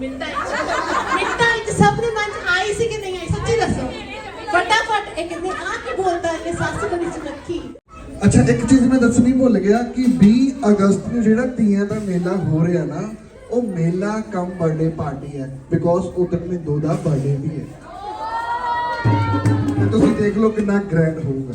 ਮਿੰਟਾਂ ਮਿੰਟਾਂ 'ਚ ਸਭ ਦੇ ਮਨ 'ਚ ਆਈ ਸੀ ਕਿ ਨਹੀਂ ਆਈ ਸੱਚੀ ਦੱਸੋ। ਫਟਾਫਟ ਇਹ ਕਹਿੰਦੇ ਆ ਕੀ ਬੋਲਦਾ ਇਹ ਸੱਸ ਬੜੀ ਸੁਨੱਖੀ ਅੱਛਾ, ਇੱਕ ਚੀਜ਼ ਮੈਂ ਦੱਸਣੀ ਭੁੱਲ ਗਿਆ ਕਿ 20 ਅਗਸਤ ਨੂੰ ਜਿਹੜਾ ਤੀਆਂ ਦਾ ਮੇਲਾ ਹੋ ਰਿਹਾ ਨਾ, ਉਹ ਮੇਲਾ ਕਮ ਬਰਥਡੇ ਪਾਰਟੀ ਹੈ ਬਿਕੋਜ਼ ਉਦੋਂ ਮੇ ਦੋ ਦਾ ਬਰਥਡੇ ਵੀ ਹੈ। ਤੁਸੀਂ ਦੇਖ ਲਓ ਕਿੰਨਾ ਗ੍ਰੈਂਡ ਹੋਊਗਾ।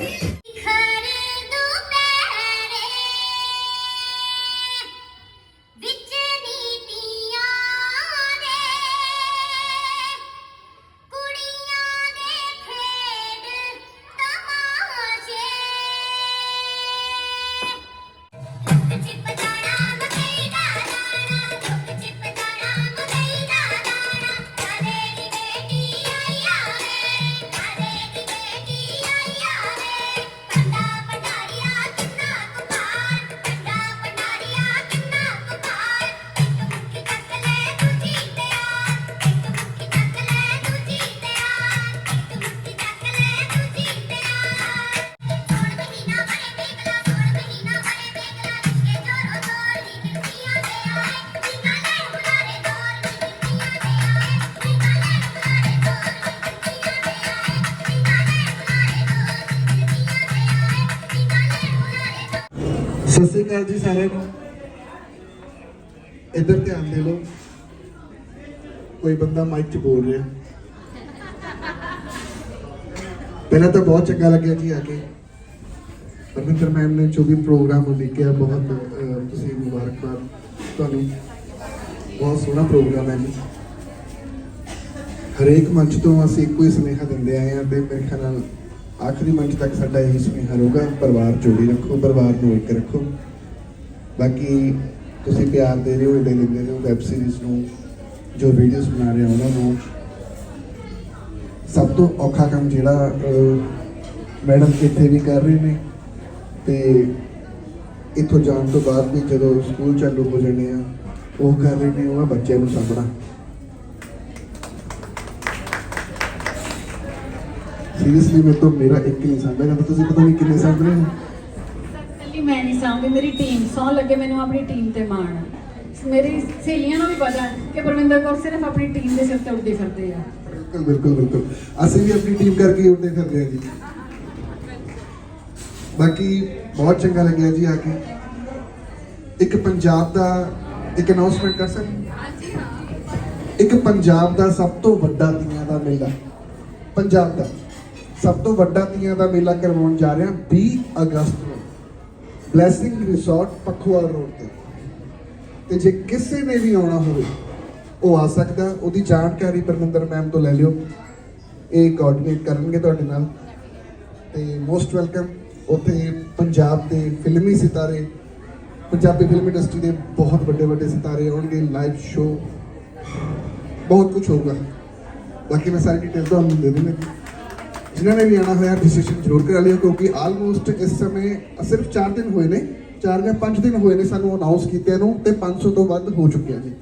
Yeah. ਸਤਿ ਸ਼੍ਰੀ ਅਕਾਲ ਜੀ ਸਾਰਿਆਂ ਨੂੰ। ਇੱਧਰ ਧਿਆਨ ਦੇ ਲਓ। ਕੋਈ ਬੰਦਾ ਮਾਈਕ 'ਚ ਬੋਲ ਰਿਹਾ। ਪਹਿਲਾਂ ਤਾਂ ਬਹੁਤ ਚੰਗਾ ਲੱਗਿਆ ਜੀ ਆ ਕੇ। ਪਰਮਿੰਦਰ ਮੈਮ ਨੇ ਜੋ ਵੀ ਪ੍ਰੋਗਰਾਮ ਉਹ ਬਹੁਤ ਤੁਸੀਂ ਮੁਬਾਰਕਬਾਦ। ਤੁਹਾਨੂੰ ਬਹੁਤ ਸੋਹਣਾ ਪ੍ਰੋਗਰਾਮ ਹੈ ਜੀ। ਹਰੇਕ ਮੰਚ ਤੋਂ ਅਸੀਂ ਇੱਕੋ ਹੀ ਸੁਨੇਹਾ ਦਿੰਦੇ ਆਏ ਹਾਂ ਤੇ ਮੇਰੇ ਖਿਆਲ ਨਾਲ ਆਖਰੀ ਮੰਚ ਤੱਕ ਸਾਡਾ ਇਹੀ ਸੁਨੇਹਾ ਰਹੂਗਾ, ਪਰਿਵਾਰ ਜੋੜੀ ਰੱਖੋ, ਪਰਿਵਾਰ ਨੂੰ ਇੱਕ ਰੱਖੋ। ਬਾਕੀ ਤੁਸੀਂ ਪਿਆਰ ਦੇ ਰਹੇ ਹੋ ਇਹਦੇ ਦਿੰਦੇ ਰਹੇ ਹੋ ਵੈਬ ਸੀਰੀਜ਼ ਨੂੰ, ਜੋ ਵੀਡੀਓਜ਼ ਬਣਾ ਰਹੇ ਹੋ ਉਹਨਾਂ ਨੂੰ। ਸਭ ਤੋਂ ਔਖਾ ਕੰਮ ਜਿਹੜਾ ਮੈਡਮ ਇੱਥੇ ਵੀ ਕਰ ਰਹੇ ਨੇ ਤੇ ਇੱਥੋਂ ਜਾਣ ਤੋਂ ਬਾਅਦ ਵੀ ਜਦੋਂ ਸਕੂਲ ਚਾਲੂ ਹੋ ਜਾਣੇ ਆ, ਉਹ ਕਰ ਰਹੇ ਨੇ, ਉਹ ਬੱਚਿਆਂ ਨੂੰ ਸਾਂਭਣਾ। ਸੀਰੀਅਸਲੀ ਮੈਂ ਤਾਂ ਮੇਰਾ ਇੱਕ ਨਹੀਂ ਸਾਂਭਿਆ ਜਾਂਦਾ ਤੁਸੀਂ ਪਤਾ ਨਹੀਂ ਕਿੰਨੇ ਸਾਂਭ ਰਹੇ ਹੋ ਮੈਂ ਨਹੀਂ ਸਾਂਭੀ ਮੇਰੀ ਟੀਮ ਸੌ ਲੱਗੇ ਮੈਨੂੰ ਆਪਣੀ ਟੀਮ ਤੇ ਮਾਣ। ਆ। ਮੇਰੀ ਸਹੇਲੀਆਂ ਨੂੰ ਵੀ ਪਤਾ ਕਿ ਪਰਵਿੰਦਰ ਕੌਰ ਸਿਰਫ ਆਪਣੀ ਟੀਮ ਦੇ ਸਿਰ ਤੇ ਉੱਡਦੇ ਫਿਰਦੇ ਆ। ਬਿਲਕੁਲ ਬਿਲਕੁਲ ਬਿਲਕੁਲ। ਅਸੀਂ ਵੀ ਆਪਣੀ ਟੀਮ ਕਰਕੇ ਉੱਡੇ ਫਿਰਦੇ ਹਾਂ ਜੀ। ਬਾਕੀ ਬਹੁਤ ਚੰਗਾ ਲੱਗਿਆ ਜੀ ਆ ਕੇ। ਇੱਕ ਪੰਜਾਬ ਦਾ ਇੱਕ ਅਨਾਉਂਸਮੈਂਟ ਕਰ ਸਕਦੇ ਇੱਕ ਪੰਜਾਬ ਦਾ ਸਭ ਤੋਂ ਵੱਡਾ ਤੀਆਂ ਦਾ ਮੇਲਾ। ਪੰਜਾਬ ਦਾ। ਸਭ ਤੋਂ ਵੱਡਾ ਤੀਆਂ ਦਾ ਮੇਲਾ ਕਰਵਾਉਣ ਜਾ ਰਹੇ ਹਾਂ 20 ਅਗਸਤ ਨੂੰ। ਬਲੇਸਿੰਗ ਰਿਸੋਰਟ ਪਖਵਾਲ ਰੋਡ ਤੇ। ਤੇ ਜੇ ਕਿਸੇ ਨੇ ਵੀ ਆਉਣਾ ਹੋਵੇ, ਉਹ ਆ ਸਕਦਾ। ਉਹਦੀ ਜਾਣਕਾਰੀ ਪਰਮਿੰਦਰ ਮੈਮ ਤੋਂ ਲੈ ਲਿਓ। ਇਹ ਕੋਆਰਡੀਨੇਟ ਕਰਨਗੇ ਤੁਹਾਡੇ ਨਾਲ। ਤੇ ਮੋਸਟ ਵੈਲਕਮ ਉੱਥੇ ਪੰਜਾਬ ਦੇ ਫਿਲਮੀ ਸਿਤਾਰੇ, ਪੰਜਾਬੀ ਫਿਲਮ ਇੰਡਸਟਰੀ ਦੇ ਬਹੁਤ ਵੱਡੇ ਵੱਡੇ ਸਿਤਾਰੇ ਆਉਣਗੇ ਲਾਈਵ ਸ਼ੋ ਬਹੁਤ ਕੁਝ ਹੋਊਗਾ। ਬਾਕੀ ਮੈਂ ਸਾਰੀ ਡਿਟੇਲ ਤੁਹਾਨੂੰ ਦੇ ਦਿੰਦਾ। ਜਿਨ੍ਹਾਂ ਨੇ ਵੀ ਆਣਾ ਹੋਇਆ ਡਿਸੀਜਨ ਜ਼ਰੂਰ ਕਰਾ ਲਿਓ ਕਿਉਂਕਿ ਆਲਮੋਸਟ ਇਸ ਸਮੇਂ ਸਿਰਫ 4 ਦਿਨ ਹੋਏ ਨੇ 4 ਜਾਂ 5 ਦਿਨ ਹੋਏ ਨੇ ਸਾਨੂੰ ਅਨਾਉਂਸ ਕੀਤਿਆਂ ਨੂੰ ਤੇ 500 ਤੋਂ ਵੱਧ ਹੋ ਚੁੱਕਿਆ ਜੀ।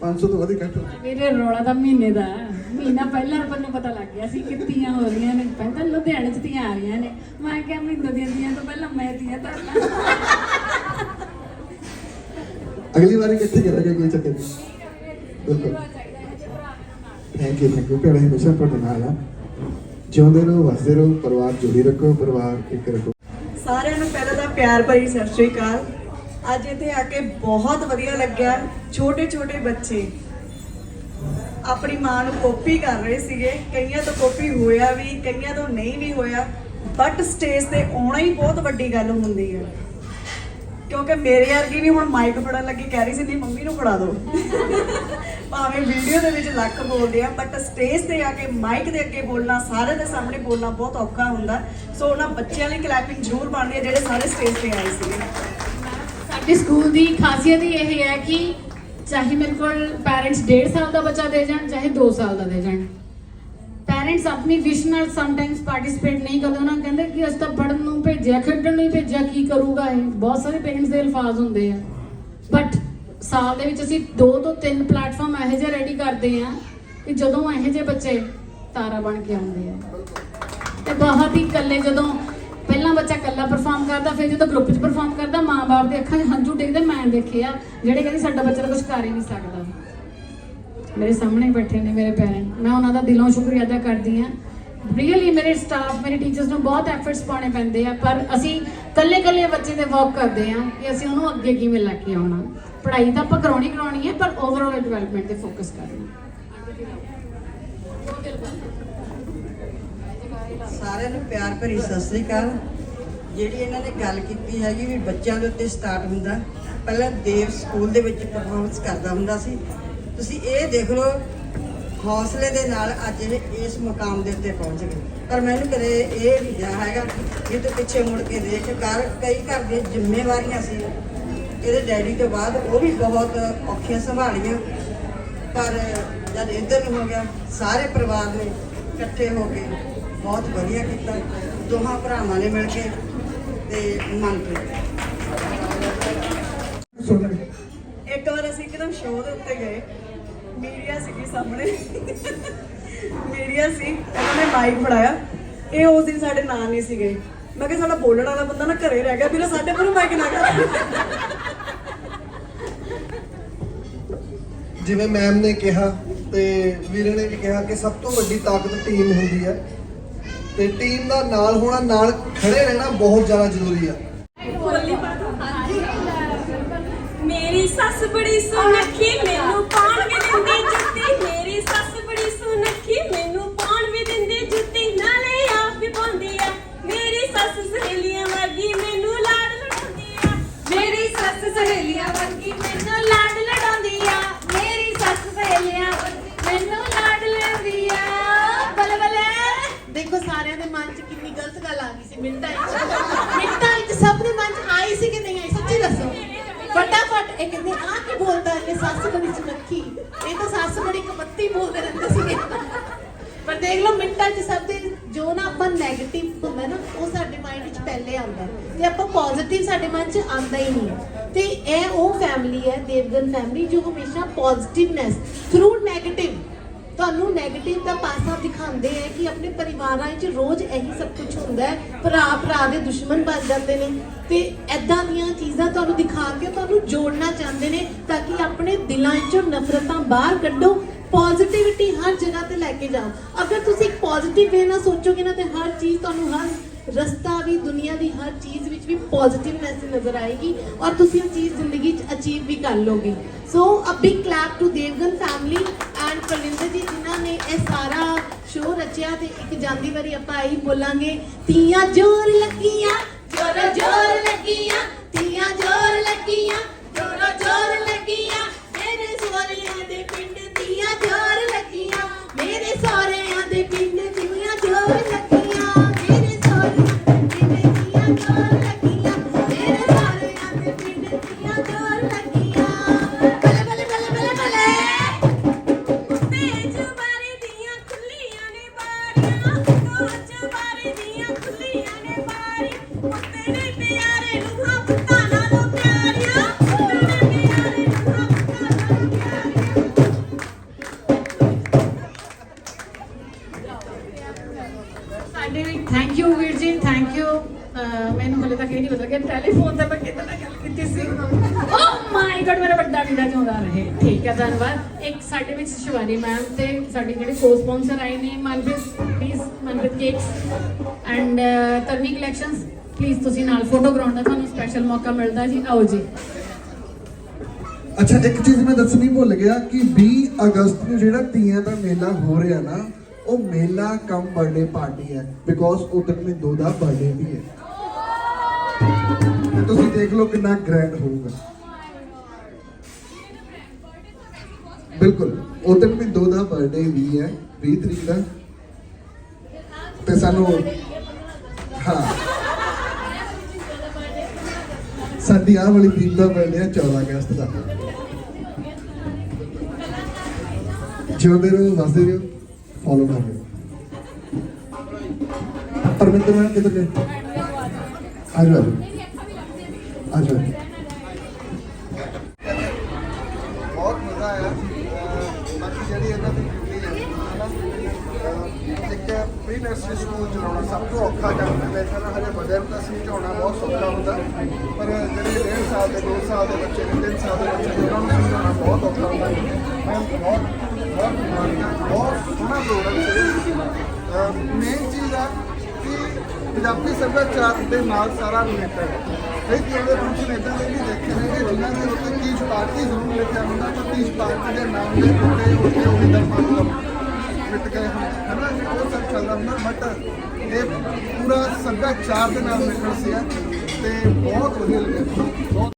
500 ਤੋਂ ਵੱਧ ਹੀ ਘੱਟ ਹੋ। ਮੇਰੇ ਰੌਲਾ ਦਾ ਮਹੀਨੇ ਦਾ। ਮਹੀਨਾ ਪਹਿਲਾਂ ਮੈਨੂੰ ਪਤਾ ਲੱਗ ਗਿਆ ਸੀ ਕਿ ਤੀਆਂ ਹੋ ਰਹੀਆਂ ਨੇ। ਪਹਿਲਾਂ ਲੁਧਿਆਣੇ ਚ ਤੀਆਂ ਆ ਰਹੀਆਂ ਨੇ। ਮੈਂ ਕਿਹਾ ਮਹੀਨੇ ਦੀਆਂ ਤੀਆਂ ਤੋਂ ਪਹਿਲਾਂ ਮੈਂ ਤੀਆਂ ਧਰਨਾ ਅਗਲੀ ਵਾਰੀ ਕਿੱਥੇ ਕਰਾਂਗੇ ਕੋਈ ਚੱਕਰ ਨਹੀਂ ਬਿਲਕੁਲ। ਥੈਂਕ ਯੂ ਥੈਂਕ ਯੂ ਭੈਣੇ ਹਮੇਸ਼ਾ ਤੁਹਾਡੇ ਨਾਲ ਆ। ਜਿਉਂਦੇ ਰਹੋ, ਵਸਦੇ ਰਹੋ, ਪਰਿਵਾਰ ਜੋੜੀ ਰੱਖੋ, ਪਰਿਵਾਰ ਇੱਕ ਰੱਖੋ। ਸਾਰਿਆਂ ਨੂੰ ਪਹਿਲਾਂ ਤਾਂ ਪਿਆਰ ਭਰੀ ਸਤਿ ਸ਼੍ਰੀ ਅਕਾਲ। ਅੱਜ ਇੱਥੇ ਆ ਕੇ ਬਹੁਤ ਵਧੀਆ ਲੱਗਿਆ ਛੋਟੇ ਛੋਟੇ ਬੱਚੇ। ਆਪਣੀ ਮਾਂ ਨੂੰ ਕਾਪੀ ਕਰ ਰਹੇ ਸੀਗੇ, ਕਈਆਂ ਤੋਂ ਕਾਪੀ ਹੋਇਆ ਵੀ, ਕਈਆਂ ਤੋਂ ਨਹੀਂ ਵੀ ਹੋਇਆ ਬਟ ਸਟੇਜ ਤੇ ਆਉਣਾ ਹੀ ਬਹੁਤ ਵੱਡੀ ਗੱਲ ਹੁੰਦੀ ਹੈ। ਕਿਉਂਕਿ ਮੇਰੇ ਵਰਗੀ ਵੀ ਹੁਣ ਮਾਈਕ ਫੜਨ ਲੱਗੀ, ਕਹਿ ਰਹੀ ਸੀ, ਨਹੀਂ, ਮੰਮੀ ਨੂੰ ਫੜਾ ਦਿਓ। ਭਾਵੇਂ ਵੀਡੀਓ ਦੇ ਵਿੱਚ ਲੱਖ ਬੋਲਦੇ ਆ ਬਟ ਸਟੇਜ ਤੇ ਆ ਕੇ ਮਾਈਕ ਦੇ ਅੱਗੇ ਬੋਲਣਾ, ਸਾਰਿਆਂ ਦੇ ਸਾਹਮਣੇ ਬੋਲਣਾ ਬਹੁਤ ਔਖਾ ਹੁੰਦਾ। ਸੋ ਉਹਨਾਂ ਬੱਚਿਆਂ ਲਈ ਕਲੈਪਿੰਗ ਜ਼ਰੂਰ ਬਣਦੀ ਹੈ ਜਿਹੜੇ ਸਾਰੇ ਸਟੇਜ ਤੇ ਆਏ ਸੀ। ਸਾਡੇ ਸਕੂਲ ਦੀ ਖਾਸੀਅਤ ਹੀ ਇਹ ਹੈ ਕਿ ਚਾਹੇ ਮੇਰੇ ਕੋਲ ਪੈਰੈਂਟਸ 1.5 ਸਾਲ ਦਾ ਬੱਚਾ ਦੇ ਜਾਣ, ਚਾਹੇ 2 ਸਾਲ ਦਾ ਦੇ ਜਾਣ। ਪੈਰੈਂਟਸ ਆਪਣੀ ਵਿਸ਼ ਨਾਲ ਸਮਟਾਈਮਸ ਪਾਰਟਿਸਿਪੇਟ ਨਹੀਂ ਕਰਦੇ। ਉਹਨਾਂ ਕਹਿੰਦੇ ਕਿ ਅਸੀਂ ਤਾਂ ਪੜਨ ਨੂੰ ਭੇਜਿਆ, ਖੇਡਣ ਨੂੰ ਭੇਜਿਆ, ਕੀ ਕਰੂਗਾ ਇਹ? ਬਹੁਤ ਸਾਰੇ ਪੇਰੈਂਟਸ ਦੇ ਅਲਫਾਜ਼ ਹੁੰਦੇ ਆ। ਬਟ ਸਾਲ ਦੇ ਵਿੱਚ ਅਸੀਂ ਦੋ ਤੋਂ ਤਿੰਨ ਪਲੇਟਫਾਰਮ ਇਹੋ ਜਿਹੇ ਰੈਡੀ ਕਰਦੇ ਆ ਕਿ ਜਦੋਂ ਇਹੋ ਜਿਹੇ ਬੱਚੇ ਤਾਰਾ ਬਣ ਕੇ ਆਉਂਦੇ ਆ। ਤੇ ਬਹੁਤ ਹੀ ਇਕੱਲੇ ਜਦੋਂ ਪਹਿਲਾਂ ਬੱਚਾ ਇਕੱਲਾ ਪਰਫਾਰਮ ਕਰਦਾ, ਫਿਰ ਜਦੋਂ ਗਰੁੱਪ 'ਚ ਪਰਫਾਰਮ ਕਰਦਾ, ਮਾਂ-ਬਾਪ ਦੇ ਅੱਖਾਂ 'ਚ ਹੰਝੂ ਡਿੱਗਦੇ, ਮੈਂ ਦੇਖੇ ਆ, ਜਿਹੜੇ ਕਹਿੰਦੇ ਸਾਡਾ ਬੱਚਾ ਤਾਂ ਕੁਝ ਕਰ ਹੀ ਨਹੀਂ ਸਕਦਾ। ਮੇਰੇ ਸਾਹਮਣੇ ਬੈਠੇ ਨੇ ਮੇਰੇ ਪੈਰੈਂਟ ਮੈਂ ਉਹਨਾਂ ਦਾ ਦਿਲੋਂ ਸ਼ੁਕਰੀਆ ਅਦਾ ਕਰਦੀ ਹਾਂ। ਰੀਅਲੀ ਮੇਰੇ ਸਟਾਫ ਮੇਰੇ ਟੀਚਰਸ ਨੂੰ ਬਹੁਤ ਐਫਰਟਸ ਪਾਉਣੇ ਪੈਂਦੇ ਆ, ਪਰ ਅਸੀਂ ਕੱਲੇ-ਕੱਲੇ ਬੱਚੇ ਦੇ ਵਰਕ ਕਰਦੇ ਆ ਕਿ ਅਸੀਂ ਉਹਨੂੰ ਅੱਗੇ ਕਿਵੇਂ ਲੈ ਕੇ ਆਉਣਾ। ਪੜ੍ਹਾਈ ਤਾਂ ਆਪਾਂ ਕਰਾਉਣੀ ਕਰਾਉਣੀ ਹੈ, ਪਰ ਓਵਰਆਲ ਡਿਵੈਲਪਮੈਂਟ ਤੇ ਫੋਕਸ ਕਰਨਾ ਸਾਰਿਆਂ ਨੂੰ ਪਿਆਰ ਭਰੀ ਸਤਿ ਸ੍ਰੀ ਅਕਾਲ। ਜਿਹੜੀ ਇਹਨਾਂ ਨੇ ਗੱਲ ਕੀਤੀ ਹੈਗੀ ਵੀ ਬੱਚਿਆਂ ਦੇ ਉੱਤੇ ਸਟਾਰਟ ਹੁੰਦਾ, ਪਹਿਲਾਂ ਦੇਵ ਸਕੂਲ ਦੇ ਵਿੱਚ ਪਰਫਾਰਮੈਂਸ ਕਰਦਾ ਹੁੰਦਾ ਸੀ। ਤੁਸੀਂ ਇਹ ਦੇਖ ਲਓ ਹੌਸਲੇ ਦੇ ਨਾਲ ਅੱਜ ਇਹ ਇਸ ਮੁਕਾਮ ਦੇ ਉੱਤੇ ਪਹੁੰਚ ਗਏ। ਪਰ ਮੈਨੂੰ ਕਦੇ ਇਹ ਨਹੀਂ ਕਿਹਾ ਹੈਗਾ ਕਿ ਤੂੰ ਪਿੱਛੇ ਮੁੜ ਕੇ ਦੇਖ ਕਰ ਕਈ ਘਰ ਦੀਆਂ ਜ਼ਿੰਮੇਵਾਰੀਆਂ ਸੀ। ਇਹਦੇ ਡੈਡੀ ਤੋਂ ਬਾਅਦ ਉਹ ਵੀ ਬਹੁਤ ਔਖੀਆਂ ਸੰਭਾਲੀਆਂ। ਪਰ ਜਦ ਇੱਧਰ ਨੂੰ ਹੋ ਗਿਆ ਸਾਰੇ ਪਰਿਵਾਰ ਨੇ ਇਕੱਠੇ ਹੋ ਕੇ ਬਹੁਤ ਵਧੀਆ ਕੀਤਾ। ਦੋਹਾਂ ਭਰਾਵਾਂ ਨੇ ਮਿਲ ਕੇ ਤੇ ਮਨਪ੍ਰੀਤ। ਇੱਕ ਵਾਰ ਅਸੀਂ ਇੱਕਦਮ ਸ਼ੋਅ ਦੇ ਉੱਤੇ ਗਏ। ਮੀਡੀਆ ਸੀਗੀ ਸਾਹਮਣੇ। ਮੀਡੀਆ ਸੀ ਉਹਨਾਂ ਨੇ ਮਾਈਕ ਫੜਾਇਆ। ਇਹ ਉਸ ਦਿਨ ਸਾਡੇ ਨਾਂ ਨਹੀਂ ਸੀਗੇ। ਮੈਂ ਕਿਹਾ ਸਾਡਾ ਬੋਲਣ ਵਾਲਾ ਬੰਦਾ ਨਾ ਘਰੇ ਰਹਿ ਗਿਆ ਵੀਰੇ ਸਾਡੇ ਕੋਲ ਮਾਈਕ ਨਾ ਕਰ। ਜਿਵੇਂ ਮੈਮ ਨੇ ਕਿਹਾ ਤੇ ਵੀਰੇ ਨੇ ਵੀ ਕਿਹਾ ਕਿ ਸਭ ਤੋਂ ਵੱਡੀ ਤਾਕਤ ਟੀਮ ਹੁੰਦੀ ਹੈ। ਤੇ ਟੀਮ ਦਾ ਨਾਲ ਹੋਣਾ ਨਾਲ ਖੜੇ ਰਹਿਣਾ ਬਹੁਤ ਜ਼ਿਆਦਾ ਜ਼ਰੂਰੀ ਆ। ਮੇਰੀ ਸੱਸ ਬੜੀ ਸੁਨੱਖੀ ਮੈਨੂੰ ਪਾਣ ਵੀ ਦਿੰਦੀ ਜੁੱਤੀ ਮੇਰੀ ਸੱਸ ਬੜੀ ਸੁਨੱਖੀ ਮੈਨੂੰ ਪਾਣ ਵੀ ਦਿੰਦੀ ਜੁੱਤੀ ਨਾਲੇ ਦੇਖੋ ਸਾਰਿਆਂ ਦੇ ਮਨ 'ਚ ਕਿੰਨੀ ਗਲਤ ਗੱਲ ਆ ਗਈ ਸੀ, ਮਿੰਟਾਂ 'ਚ ਮਿੰਟਾਂ 'ਚ ਸਭ ਦੇ ਮਨ 'ਚ ਆਈ ਸੀ ਕਿ ਨਹੀਂ ਆਈ ਸੱਚੀ ਦੱਸੋ। ਫਟਾਫਟ ਇਹ ਕਹਿੰਦੇ ਆ ਕੀ ਬੋਲਦਾ ਇਹ ਸੱਸ ਬੜੀ ਸੁਨੱਖੀ। ਇਹ ਤਾਂ ਸੱਸ ਬੜੀ ਕਪੱਤੀ ਬੋਲਦੇ ਰਹਿੰਦੇ ਸੀਗੇ। ਪਰ ਦੇਖ ਲਓ, ਮਿੰਟਾਂ 'ਚ ਸਭ ਦੇ ਜੋ ਨਾ ਆਪਾਂ 네ਗੇਟਿਵ ਹੁੰਦਾ ਨਾ, ਉਹ ਸਾਡੇ ਮਾਈਂਡ 'ਚ ਪਹਿਲੇ ਆਉਂਦਾ ਹੈ। ਤੇ ਆਪਾਂ ਪੋਜ਼ਿਟਿਵ ਸਾਡੇ ਮਨ 'ਚ ਆਉਂਦਾ ਹੀ ਨਹੀਂ ਹੈ। ਤੇ ਇਹ ਉਹ ਫੈਮਿਲੀ ਹੈ, ਦੇਵਗਨ ਫੈਮਿਲੀ ਜੋ ਹਮੇਸ਼ਾ ਪੋਜ਼ਿਟਿਵਨੈਸ ਥਰੂ 네ਗੇਟਿਵ ਤੁਹਾਨੂੰ 네ਗੇਟਿਵ ਦਾ ਪਾਸਾ ਦਿਖਾਉਂਦੇ ਹੈ ਕਿ ਆਪਣੇ ਪਰਿਵਾਰਾਂ ਵਿੱਚ ਰੋਜ਼ ਇਹੀ ਸਭ ਕੁਝ ਹੁੰਦਾ ਹੈ। ਭਰਾ ਭਰਾ ਦੇ ਦੁਸ਼ਮਣ ਬਣ ਜਾਂਦੇ ਨੇ। ਤੇ ਐਦਾਂ ਦੀਆਂ ਚੀਜ਼ਾਂ ਤੁਹਾਨੂੰ ਦਿਖਾ ਕੇ ਤੁਹਾਨੂੰ ਜੋੜਨਾ ਚਾਹੁੰਦੇ ਨੇ ਤਾਂ ਕਿ ਆਪਣੇ ਦਿਲਾਂ ਵਿੱਚੋਂ ਨਫ਼ਰਤਾਂ ਬਾਹਰ ਕੱਢੋ। ਪੋਜ਼ਿਟਿਵਿਟੀ ਹਰ ਜਗ੍ਹਾ ਤੇ ਲੈ ਕੇ ਜਾਓ। ਅਗਰ ਤੁਸੀਂ ਇੱਕ ਪੋਜ਼ਿਟਿਵ ਵੇ ਨਾਲ ਸੋਚੋਗੇ ਨਾ ਤੇ ਹਰ ਚੀਜ਼ ਤੁਹਾਨੂੰ ਹਰ ਰਸਤਾ ਵੀ, ਦੁਨੀਆ ਦੀ ਹਰ ਚੀਜ਼ ਵਿੱਚ ਵੀ ਪੋਜ਼ਿਟਿਵਨੈਸ ਨਜ਼ਰ ਆਏਗੀ ਔਰ ਤੁਸੀਂ ਉਹ ਚੀਜ਼ ਜ਼ਿੰਦਗੀ 'ਚ ਅਚੀਵ ਵੀ ਕਰ ਲੋਗੇ। So a big clap to Devgan family and Pralinder ji, ਜਿਨ੍ਹਾਂ ਨੇ ਇਹ ਸਾਰਾ ਸ਼ੋਅ ਰਚਿਆ ਤੇ ਇੱਕ ਜਾਂਦੀ ਵਾਰੀ ਆਪਾਂ ਇਹੀ ਬੋਲਾਂਗੇ ਤੀਆਂ ਜੋਰ ਲੱਗੀਆਂ, ਜੋਰ ਜੋਰ ਲੱਗੀਆਂ ਤੀਆਂ ਜੋਰ ਲੱਗੀਆਂ, ਜੋਰ ਜੋਰ ਲੱਗੀਆਂ, ਮੇਰੇ ਸੋਹਰਿਆਂ ਦੇ ਪਿੰਡ ਤੀਆਂ ਜੋਰ ਲੱਗੀਆਂ, ਮੇਰੇ ਸੋਹਰਿਆਂ ਦੇ ਪਿੰਡ ਤੀਆਂ ਜੋਰ ਲੱਗੀਆਂ, ਮੇਰੇ ਸੋਹਰਿਆਂ ਦੇ ਪਿੰਡ ਤੀਆਂ ਜੋਰ ਲੱਗੀਆਂ। ਥੈਂਕ ਯੂ ਵੀਰ ਜੀ ਥੈਂਕ ਯੂ ਮੈਨੂੰ ਹਲੇ ਤੱਕ ਇਹ ਨਹੀਂ ਪਤਾ ਕਿ ਟੈਲੀਫੋਨ ਤੇ ਮੈਂ ਕਿੱਦਾਂ ਨਾਲ ਗੱਲ ਕੀਤੀ ਸੀ। ਓ ਮਾਈ ਗॉड ਮੇਰਾ ਵੱਡਾ ਵੀਰਾ ਜਿਉਂਦਾ ਰਹੇ। ਠੀਕ ਹੈ, ਧੰਨਵਾਦ। ਇੱਕ ਸਾਡੇ ਵਿੱਚ ਸ਼ਿਵਾਨੀ ਮੈਮ ਤੇ ਸਾਡੀ ਜਿਹੜੇ ਕੋ ਸਪਾਂਸਰ ਆਏ ਨੇ Manpreet please Manpreet cakes and Tarni collections please ਤੁਸੀਂ ਨਾਲ ਫੋਟੋ ਕਰਾਉਣ ਦਾ ਤੁਹਾਨੂੰ ਸਪੈਸ਼ਲ ਮੌਕਾ ਮਿਲਦਾ ਜੀ। ਆਓ ਜੀ। ਅੱਛਾ, ਇੱਕ ਚੀਜ਼ ਮੈਂ ਦੱਸਣੀ ਭੁੱਲ ਗਿਆ ਕਿ 20 ਅਗਸਤ ਨੂੰ ਜਿਹੜਾ ਤੀਆਂ ਦਾ ਮੇਲਾ ਹੋ ਰਿਹਾ ਨਾ ਉਹ ਮੇਲਾ ਕਮ ਬਰਥਡੇ ਪਾਰਟੀ ਹੈ ਬਿਕੋਜ਼ ਉਦੋਂ ਮਿੰਦੋ ਦਾ ਬਰਥਡੇ ਵੀ ਹੈ। ਤੁਸੀਂ ਦੇਖ ਲਓ ਕਿੰਨਾ ਗ੍ਰੈਂਡ ਹੋਊਗਾ। ਬਿਲਕੁਲ ਉਦੋਂ ਮਿੰਦੋ ਦਾ ਬਰਥਡੇ ਵੀ ਹੈ 20 ਤਰੀਕ ਦਾ। ਤੇ ਸਾਨੂੰ ਹਾਂ। ਸਾਡੀ ਆਹ ਵਾਲੀ ਟੀਮ ਦਾ ਬਰਥਡੇ ਹੈ 14 ਅਗਸਤ ਦਾ। ਜਿਉਂਦੇ ਰਹੋ, ਵਸਦੇ ਰਹੋ। ਫੋਲੋ ਕਰਦੇ ਰਹੋ ਪਰਮਿੰਦਰ ਮੈਮ ਕਿੱਧਰ ਗਏ ਆਜੋ ਆਜੋ ਆਜੋ ਬਹੁਤ ਮਜ਼ਾ ਆਇਆ। ਬਾਕੀ ਜਿਹੜੀ ਇਹਨਾਂ ਦੀ ਡਿਊਟੀ ਹੈ ਇੱਕ ਪ੍ਰੀ ਨਰਸਰੀ ਸਕੂਲ ਚਲਾਉਣਾ ਸਭ ਤੋਂ ਔਖਾ ਕੰਮ ਹੈ। ਮੇਰੇ ਖਿਆਲ ਨਾਲ ਹਜੇ ਵੱਡੇ ਨੂੰ ਤਾਂ ਸਮਝਾਉਣਾ ਬਹੁਤ ਸੌਖਾ ਹੁੰਦਾ। ਪਰ ਜਿਹੜੇ ਡੇਢ ਸਾਲ ਦੇ 2 ਸਾਲ ਦੇ ਬੱਚੇ ਨੇ 3 ਸਾਲ ਦੇ ਬੱਚੇ ਨੇ, ਉਹਨਾਂ ਨੂੰ ਸਮਝਾਉਣਾ ਬਹੁਤ ਔਖਾ ਹੁੰਦਾ। ਮੈਂ ਬਹੁਤ ਬਹੁਤ ਮਾਣਦਾ ਸੋਹਣਾ ਪ੍ਰੋਗਰਾਮ ਸੀ ਮੇਨ ਚੀਜ਼ ਆ ਕਿ ਪੰਜਾਬੀ ਸੱਭਿਆਚਾਰ ਦੇ ਨਾਲ ਸਾਰਾ ਰਿਲੇਟਡ ਹੈ। ਕਈ ਤਰ੍ਹਾਂ ਦੇ ਫੰਕਸ਼ਨ ਇਦਾਂ ਦੇ ਵੀ ਦੇਖੇ ਨੇ ਜਿਨ੍ਹਾਂ ਦੇ ਉੱਤੇ ਤੀਜ ਪਾਰਟੀ ਜ਼ਰੂਰ ਲਿਖਿਆ ਹੁੰਦਾ ਤਾਂ ਤੀਜ ਪਾਰਟੀ ਦੇ ਨਾਮ ਦੇ ਉੱਤੇ ਉੱਤੇ ਉਹੀ ਧਰਮਾਂ ਨੂੰ ਮਿਟ ਗਏ ਹਨ ਹਨਾ? ਉਹ ਸਭ ਚੱਲਦਾ ਹੁੰਦਾ ਬਟ ਇਹ ਪੂਰਾ ਸੱਭਿਆਚਾਰ ਦੇ ਨਾਲ ਨਿਕਲ ਸੀ ਤੇ ਬਹੁਤ ਵਧੀਆ ਲੱਗਿਆ। ਬਹੁਤ